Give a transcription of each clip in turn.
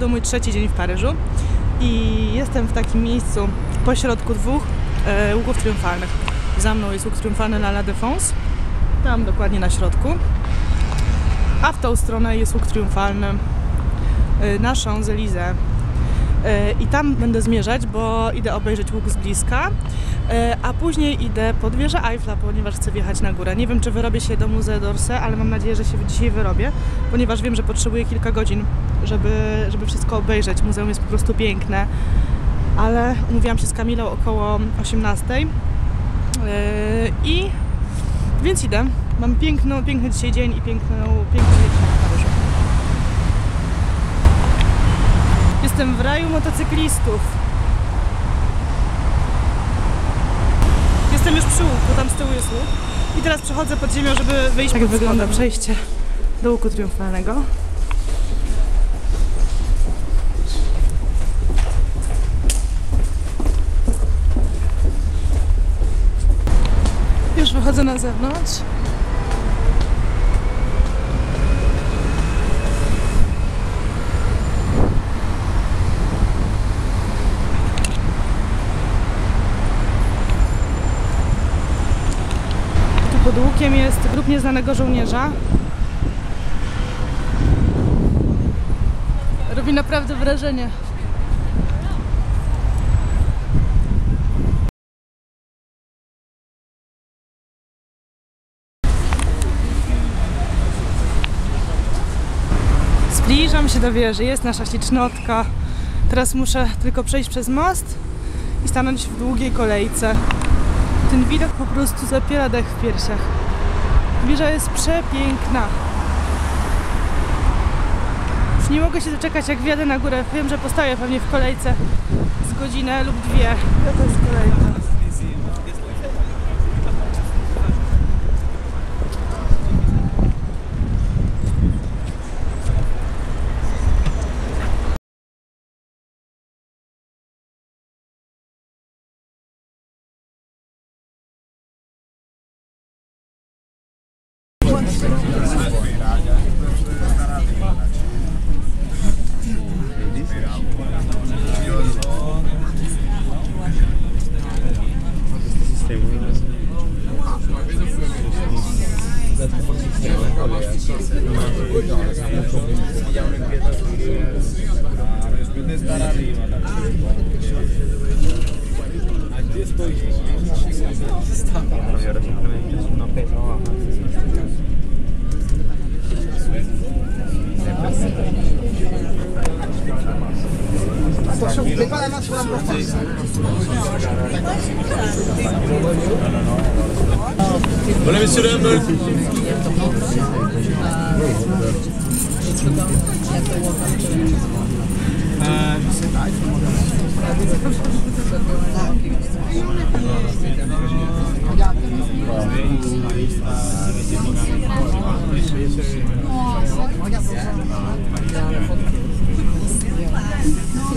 to mój trzeci dzień w Paryżu i jestem w takim miejscu pośrodku dwóch e, triumfalnych. Za mną jest łuk triumfalny na La Défense, tam dokładnie na środku, a w tą stronę jest łuk triumfalny e, na Champs-Élysées. E, I tam będę zmierzać, bo idę obejrzeć łuk z bliska, e, a później idę pod wieżę Eiffla, ponieważ chcę wjechać na górę. Nie wiem, czy wyrobię się do Musée d'Orsay, ale mam nadzieję, że się dzisiaj wyrobię, ponieważ wiem, że potrzebuję kilka godzin, żeby, żeby wszystko obejrzeć. Muzeum jest po prostu piękne, ale umówiłam się z Kamilą około 18 e, i więc idę. Mam piękno, piękny dzisiaj dzień i piękną, wieczór w Paryżu. Jestem w raju motocyklistów. Jestem już przy łuku, tam z tyłu jest łuk. I teraz przechodzę pod ziemią, żeby wyjść Tak wygląda przejście do łuku triumfalnego. Już wychodzę na zewnątrz. Jest grób nieznanego żołnierza. Robi naprawdę wrażenie. Zbliżam się do wieży, jest nasza ślicznotka. Teraz muszę tylko przejść przez most i stanąć w długiej kolejce. Ten widok po prostu zapiera dech w piersiach. Wieża jest przepiękna. Już nie mogę się doczekać, jak wjadę na górę. Wiem, że postoję pewnie w kolejce z godzinę lub dwie. Ja jest. piensa, ¿no? Aquí estoy. Está una pesa. Attention, vous mettez pas la main sur la porte. Voilà, messieurs, dames. Regarde. Regarde.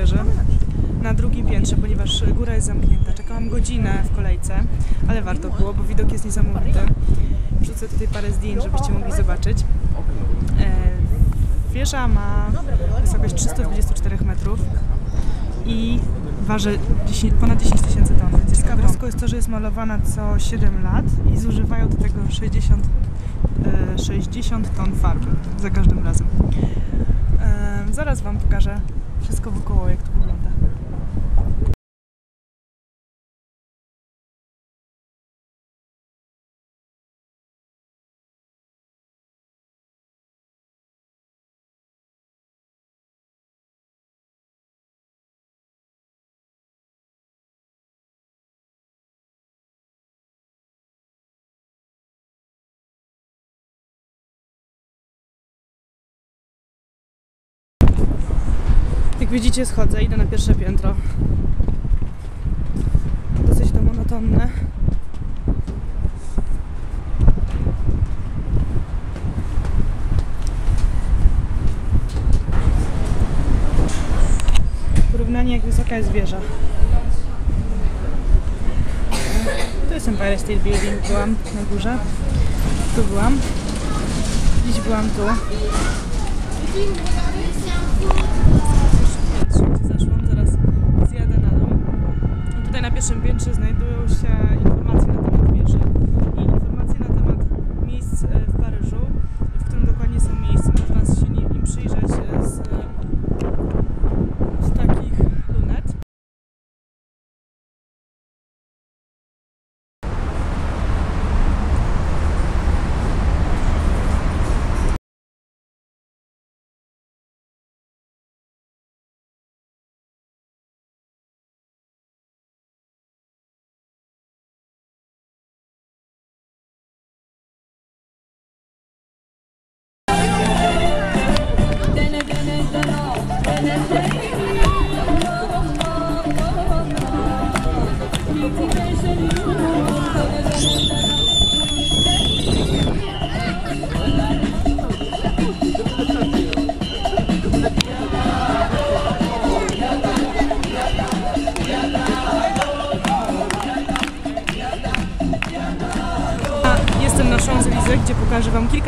wieży, na drugim piętrze, ponieważ góra jest zamknięta. Czekałam godzinę w kolejce, ale warto było, bo widok jest niesamowity. Wrzucę tutaj parę zdjęć, żebyście mogli zobaczyć. E, wieża ma wysokość 324 metrów i waży 10, ponad 10 tysięcy ton. Więc ciekawostką jest to, że jest malowana co 7 lat i zużywają do tego 60, e, 60 ton farby za każdym razem. E, zaraz Wam pokażę wszystko wokoło, jak to wygląda. Jak widzicie, schodzę, idę na pierwsze piętro. Dosyć to monotonne. Porównanie jak wysoka jest wieża. To jest Empire State Building, byłam na górze. Tu byłam. Dziś byłam tu. Zeszłam, zaraz zjadę na dół. Tutaj na pierwszym piętrze znajdują się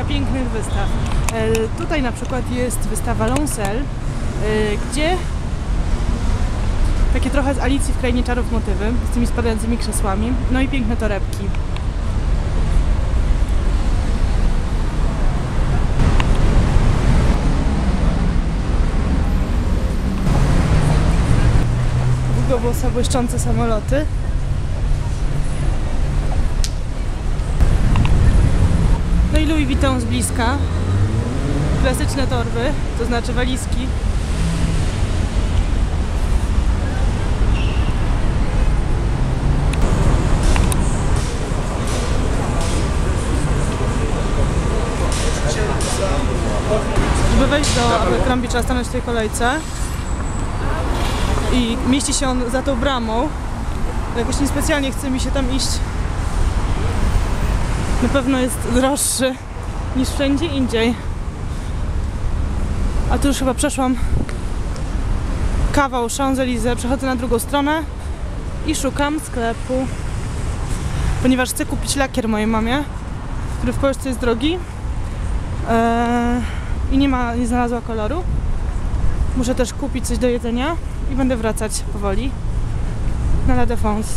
kilka pięknych wystaw. E, tutaj na przykład jest wystawa Loncel, e, gdzie takie trochę z Alicji w Krainie Czarów motywy, z tymi spadającymi krzesłami, no i piękne torebki. Długowłosa błyszczące samoloty. No i Louis Vuitton z bliska. Klasyczne torby, to znaczy walizki. Żeby wejść do Abercrombie trzeba stanąć w tej kolejce. I mieści się on za tą bramą. Jakoś niespecjalnie chce mi się tam iść na pewno jest droższy niż wszędzie indziej. A tu już chyba przeszłam kawał Champs-Élysées, przechodzę na drugą stronę i szukam sklepu, ponieważ chcę kupić lakier mojej mamie, który w Polsce jest drogi eee, i nie ma, nie znalazła koloru. Muszę też kupić coś do jedzenia i będę wracać powoli na La Défense.